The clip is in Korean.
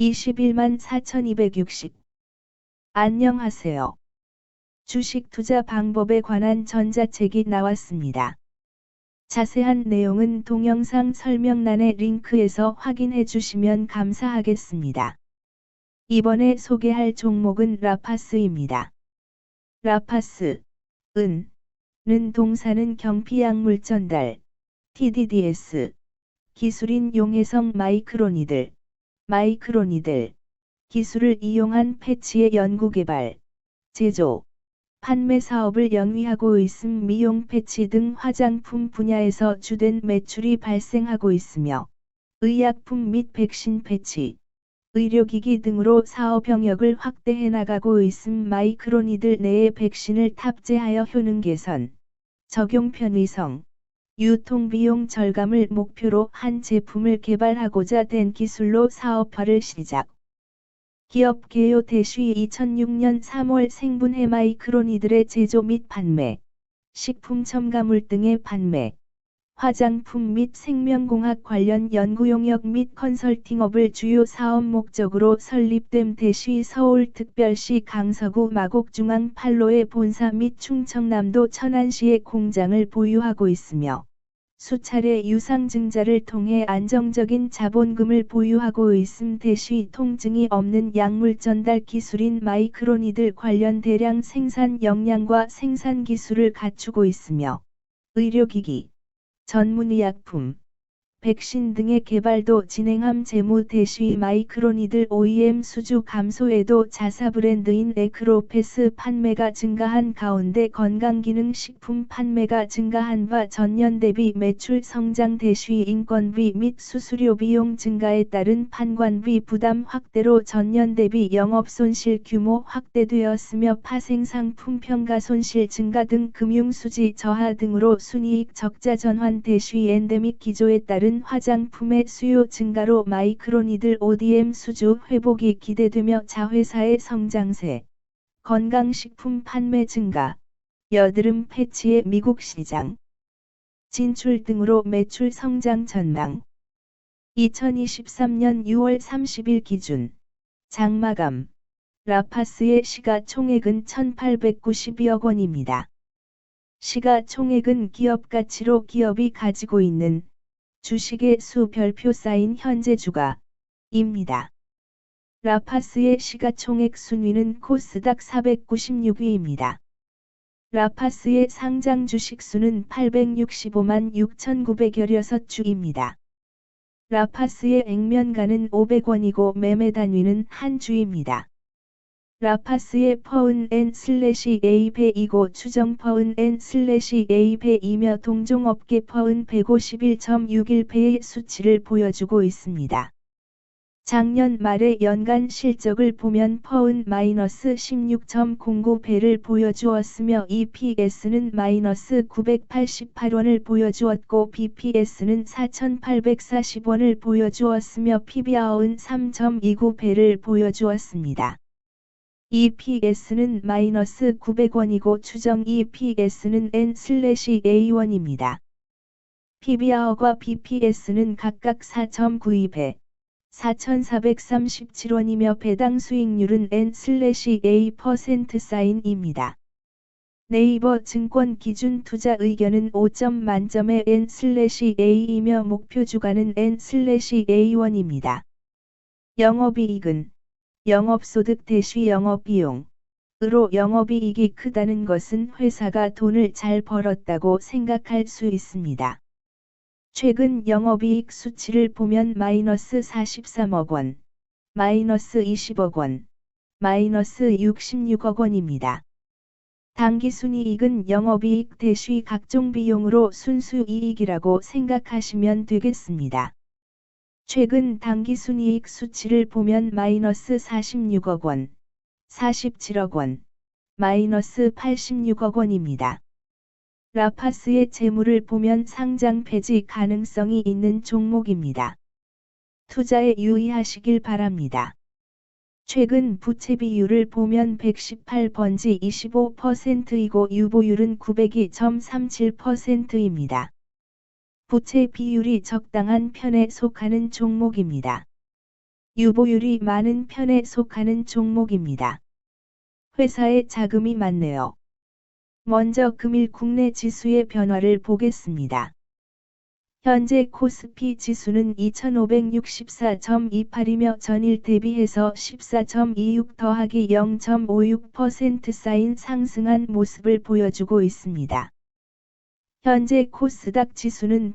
21만 4260 안녕하세요. 주식 투자 방법에 관한 전자책이 나왔습니다. 자세한 내용은 동영상 설명란의 링크에서 확인해 주시면 감사하겠습니다. 이번에 소개할 종목은 라파스입니다. 라파스, 은, 는 동사는 경피약물 전달, TDDS, 기술인 용해성 마이크로니들, 마이크로니들, 기술을 이용한 패치의 연구 개발, 제조, 판매 사업을 영위하고 있음 미용 패치 등 화장품 분야에서 주된 매출이 발생하고 있으며 의약품 및 백신 패치, 의료기기 등으로 사업 영역을 확대해 나가고 있음 마이크로니들 내에 백신을 탑재하여 효능 개선, 적용 편의성, 유통비용 절감을 목표로 한 제품을 개발하고자 된 기술로 사업화를 시작. 기업 개요 대쉬 2006년 3월 생분해 마이크로니들의 제조 및 판매, 식품 첨가물 등의 판매, 화장품 및 생명공학 관련 연구 용역 및 컨설팅업을 주요 사업 목적으로 설립됨 대쉬 서울특별시 강서구 마곡중앙 팔로의 본사 및 충청남도 천안시의 공장을 보유하고 있으며 수차례 유상증자를 통해 안정적인 자본금을 보유하고 있음 대쉬 통증이 없는 약물 전달 기술인 마이크로니들 관련 대량 생산 역량과 생산 기술을 갖추고 있으며 의료기기, 전문의약품, 백신 등의 개발도 진행함 재무 대쉬 마이크로니들 OEM 수주 감소에도 자사 브랜드인 에크로페스 판매가 증가한 가운데 건강기능식품 판매가 증가한 바 전년 대비 매출 성장 대쉬 인건비 및 수수료 비용 증가에 따른 판관비 부담 확대로 전년 대비 영업손실 규모 확대되었으며 파생상품 평가 손실 증가 등 금융수지 저하 등으로 순이익 적자 전환 대쉬 엔데믹 기조에 따른 화장품의 수요 증가로 마이크로니들 ODM 수주 회복이 기대되며 자회사의 성장세, 건강식품 판매 증가, 여드름 패치의 미국 시장, 진출 등으로 매출 성장 전망. 2023년 6월 30일 기준 장마감 라파스의 시가총액은 1892억 원입니다. 시가총액은 기업 가치로 기업이 가지고 있는 주식의 수 별표 쌓인 현재 주가입니다. 라파스의 시가총액 순위는 코스닥 496위입니다. 라파스의 상장 주식 수는 865만 6,916 주입니다. 라파스의 액면가는 500원이고 매매 단위는 한 주입니다. 라파스의 퍼은 n 슬래시 a배이고 추정 퍼은 n 슬래시 a배이며 동종업계 퍼은 151.61배의 수치를 보여주고 있습니다. 작년 말의 연간 실적을 보면 퍼은 마이너스 16.09배를 보여주었으며 EPS는 마이너스 988원을 보여주었고 BPS는 4,840원을 보여주었으며 PBR은 3.29배를 보여주었습니다. EPS는 마이너스 900원이고 추정 EPS는 N/A1입니다. PBR과 BPS는 각각 4.92배, 4,437원이며 배당 수익률은 N/A% 사인입니다. 네이버 증권 기준 투자 의견은 5점 만점의 N/A이며 목표 주가는 N/A1입니다. 영업이익은 영업소득 대시 영업비용. 으로 영업이익이 크다는 것은 회사가 돈을 잘 벌었다고 생각할 수 있습니다. 최근 영업이익 수치를 보면 마이너스 43억 원, 마이너스 20억 원, 마이너스 66억 원입니다. 당기순이익은 영업이익 대시 각종 비용으로 순수이익이라고 생각하시면 되겠습니다. 최근 당기순이익 수치를 보면 마이너스 46억 원, 47억 원, 마이너스 86억 원입니다. 라파스의 재물을 보면 상장 폐지 가능성이 있는 종목입니다. 투자에 유의하시길 바랍니다. 최근 부채 비율을 보면 118번지 25%이고 유보율은 902.37%입니다. 부채 비율이 적당한 편에 속하는 종목입니다. 유보율이 많은 편에 속하는 종목입니다. 회사에 자금이 많네요. 먼저 금일 국내 지수의 변화를 보겠습니다. 현재 코스피 지수는 2564.28이며 전일 대비해서 14.26 더하기 0.56% 쌓인 상승한 모습을 보여주고 있습니다. 현재 코스닥 지수는